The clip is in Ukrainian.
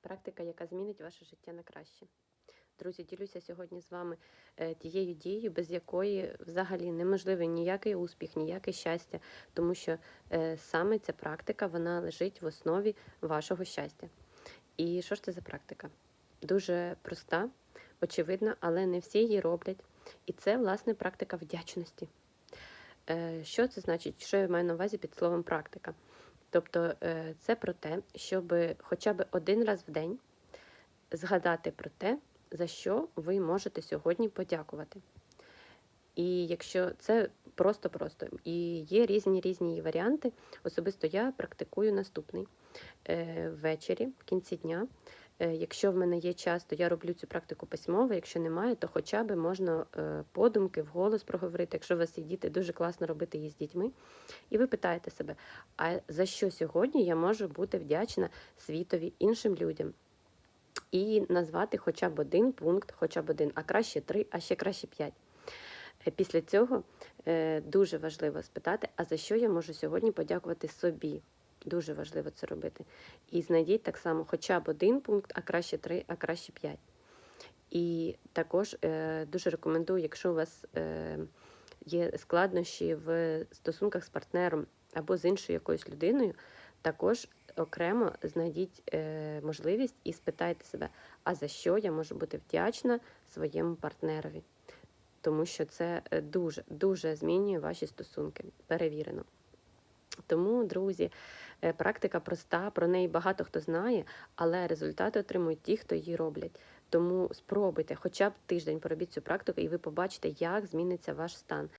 Практика, яка змінить ваше життя на краще. Друзі, ділюся сьогодні з вами е, тією дією, без якої взагалі неможливий ніякий успіх, ніяке щастя, тому що е, саме ця практика вона лежить в основі вашого щастя. І що ж це за практика? Дуже проста, очевидна, але не всі її роблять. І це, власне, практика вдячності. Е, Що це значить? Що я маю на увазі під словом практика? Тобто е, це про те, щоб хоча б один раз в день згадати про те, за що ви можете сьогодні подякувати. І якщо це просто-просто, і є різні різні варіанти, особисто я практикую наступний Е, ввечері, в кінці дня. Е, Якщо в мене є час, то я роблю цю практику письмово. Якщо немає, то хоча б можна е, подумки, вголос проговорити. Якщо у вас є діти, дуже класно робити її з дітьми. І ви питаєте себе, а за що сьогодні я можу бути вдячна світові іншим людям? І назвати хоча б один пункт, хоча б один, а краще три, а ще краще п'ять. Е, Після цього дуже важливо спитати, а за що я можу сьогодні подякувати собі. Дуже важливо це робити. І знайдіть так само хоча б один пункт, а краще три, а краще п'ять. І також е, дуже рекомендую, якщо у вас е, є складнощі в стосунках з партнером або з іншою якоюсь людиною, також окремо знайдіть е, можливість і спитайте себе, а за що я можу бути вдячна своєму партнерові. Тому що це е, дуже дуже змінює ваші стосунки. Перевірено. Тому, друзі, е, практика проста, про неї багато хто знає, але результати отримують ті, хто її роблять. Тому спробуйте хоча б тиждень поробіть цю практику, і ви побачите, як зміниться ваш стан.